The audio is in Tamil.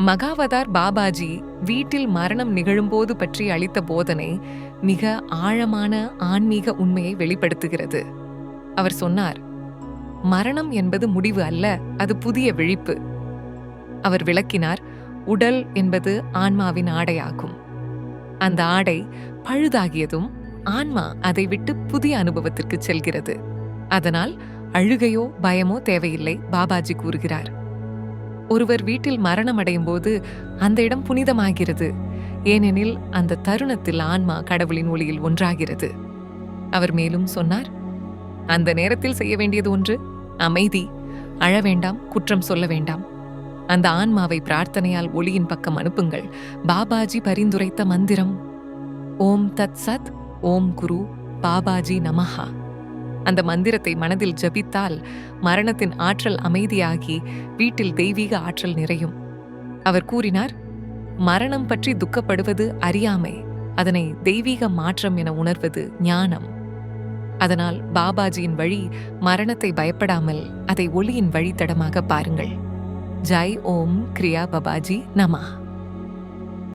மகாவதார் பாபாஜி வீட்டில் மரணம் நிகழும்போது பற்றி அளித்த போதனை மிக ஆழமான ஆன்மீக உண்மையை வெளிப்படுத்துகிறது. அவர் சொன்னார் மரணம் என்பது முடிவு அல்ல அது புதிய விழிப்பு. அவர் விளக்கினார் உடல் என்பது ஆன்மாவின் ஆடையாகும். அந்த ஆடை பழுதாகியதும் ஆன்மா அதை விட்டு புதிய அனுபவத்திற்கு செல்கிறது. அதனால் அழுகையோ பயமோ தேவையில்லை பாபாஜி கூறுகிறார். ஒருவர் வீட்டில் மரணம் அடையும் போது அந்த இடம் புனிதமாகிறது. ஏனெனில் அந்த தருணத்தில் ஆன்மா கடவுளின் ஒளியில் ஒன்றாகிறது. அவர் மேலும் சொன்னார் அந்த நேரத்தில் செய்ய வேண்டியது ஒன்று அமைதி. அழ வேண்டாம் குற்றம் சொல்ல வேண்டாம். அந்த ஆன்மாவை பிரார்த்தனையால் ஒளியின் பக்கம் அனுப்புங்கள். பாபாஜி பரிந்துரைத்த மந்திரம். ஓம் தத் சத் ஓம் குரு பாபாஜி நமஹா. அந்த மந்திரத்தை மனதில் ஜபித்தால் மரணத்தின் ஆற்றல் அமைதியாகி வீட்டில் தெய்வீக ஆற்றல் நிறையும். அவர் கூறினார் மரணம் பற்றி துக்கப்படுவது அறியாமை. அதனை தெய்வீக மாற்றம் என உணர்வது ஞானம். அதனால் பாபாஜியின் வழி மரணத்தை பயப்படாமல் அதை ஒளியின் வழித்தடமாக பாருங்கள். ஜெய் ஓம் கிரியா பாபாஜி நமா.